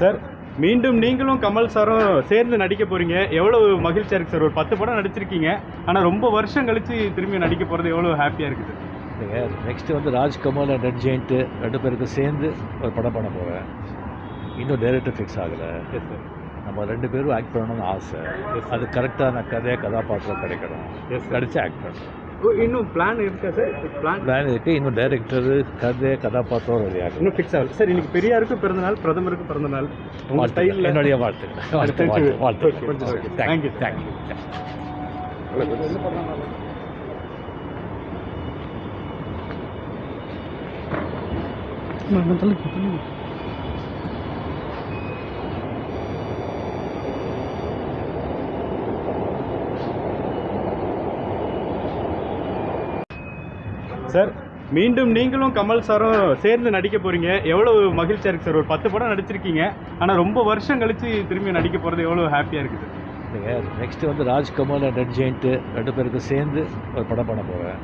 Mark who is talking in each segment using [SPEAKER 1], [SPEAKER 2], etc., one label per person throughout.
[SPEAKER 1] Sir மீண்டும் நீங்களும் கமல் சாரும் சேர்ந்து நடிக்க போறீங்க. எவ்வளவு மகிழ்ச்சியா இருக்கு சார். ஒரு பத்து படம் நடிச்சிருக்கீங்க. ஆனா ரொம்ப வருஷம் கழிச்சு திரும்பி நடிக்க போறது எவ்வளவு ஹாப்பியா இருக்குது?
[SPEAKER 2] நீங்கள் நெக்ஸ்ட்டு வந்து ராஜ்கமல் அண்ட் ரெட் ஜெயிண்ட்டு ரெண்டு பேருக்கு சேர்ந்து ஒரு படம் பண்ண போகிறேன் இன்னும் டைரக்டர் ஃபிக்ஸ் ஆகலை.
[SPEAKER 1] எஸ் சார்
[SPEAKER 2] நம்ம ரெண்டு பேரும் ஆக்ட் பண்ணணும்னு ஆசை. அது கரெக்டான கதை கதாபாத்திரம் கிடைக்கணும். கிடைச்சி ஆக்ட் பண்ணணும்
[SPEAKER 1] இன்னும் பிளான் இருக்கா சார் பிளான்
[SPEAKER 2] பிளான் இருக்குது இன்னும் டைரக்டர் கதை கதாபாத்திரம் ஆகணும்
[SPEAKER 1] இன்னும் ஃபிக்ஸ் ஆகல. சார் இன்னைக்கு பெரியாருக்கு பிறந்த நாள் பிரதமருக்கு பிறந்த நாள். உங்க
[SPEAKER 2] வாழ்த்துக்கள்.
[SPEAKER 1] ஸ்டைலில்
[SPEAKER 2] என்னுடைய வாழ்த்து வாழ்த்து
[SPEAKER 1] okay.
[SPEAKER 2] தேங்க்யூ
[SPEAKER 1] Thank சார் மீண்டும் நீங்களும் கமல் சாரும் சேர்ந்து நடிக்க போறீங்க. எவ்வளவு மகிழ்ச்சியா இருக்கு சார். ஒரு பத்து படம் நடிச்சிருக்கீங்க. ஆனா ரொம்ப வருஷம் கழிச்சு திரும்பி நடிக்க போறது எவ்வளவு ஹாப்பியா இருக்குது.
[SPEAKER 2] நீங்கள் நெக்ஸ்ட்டு வந்து ராஜ்கமல் அண்ட் ரெட் ஜெயிண்ட்டு ரெண்டு பேருக்கு சேர்ந்து ஒரு படம் பண்ண போகிறேன்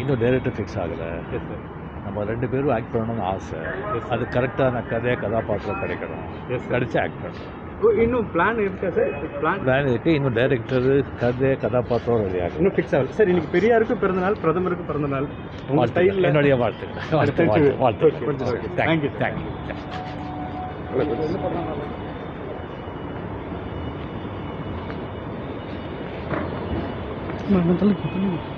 [SPEAKER 2] இன்னும் டைரக்டர் ஃபிக்ஸ் ஆகலை.
[SPEAKER 1] எஸ் சார்
[SPEAKER 2] நம்ம ரெண்டு பேரும் ஆக்ட் பண்ணணும்னு ஆசை. அது கரெக்டான கதை கதாபாத்திரம் கிடைக்கணும்.
[SPEAKER 1] எஸ்
[SPEAKER 2] கிடைச்சி ஆக்ட் பண்ணணும்.
[SPEAKER 1] இன்னும் பிளான் இருக்கா சார் பிளான்
[SPEAKER 2] பிளான் இருக்குது இன்னும் டைரக்டர் கதை கதாபாத்திரம் ரெடி ஆகணும்
[SPEAKER 1] இன்னும் ஃபிக்ஸ் ஆகல. சார் இன்னைக்கு பெரியாருக்கு பிறந்த நாள் பிரதமருக்கு பிறந்த நாள். உங்க
[SPEAKER 2] வாழ்த்துக்கள்.
[SPEAKER 1] ஸ்டைலில்
[SPEAKER 2] என்னுடைய வாழ்த்து வாழ்த்து. வாழ்த்து
[SPEAKER 1] Thank
[SPEAKER 2] தேங்க்யூ. Thank you
[SPEAKER 3] Mas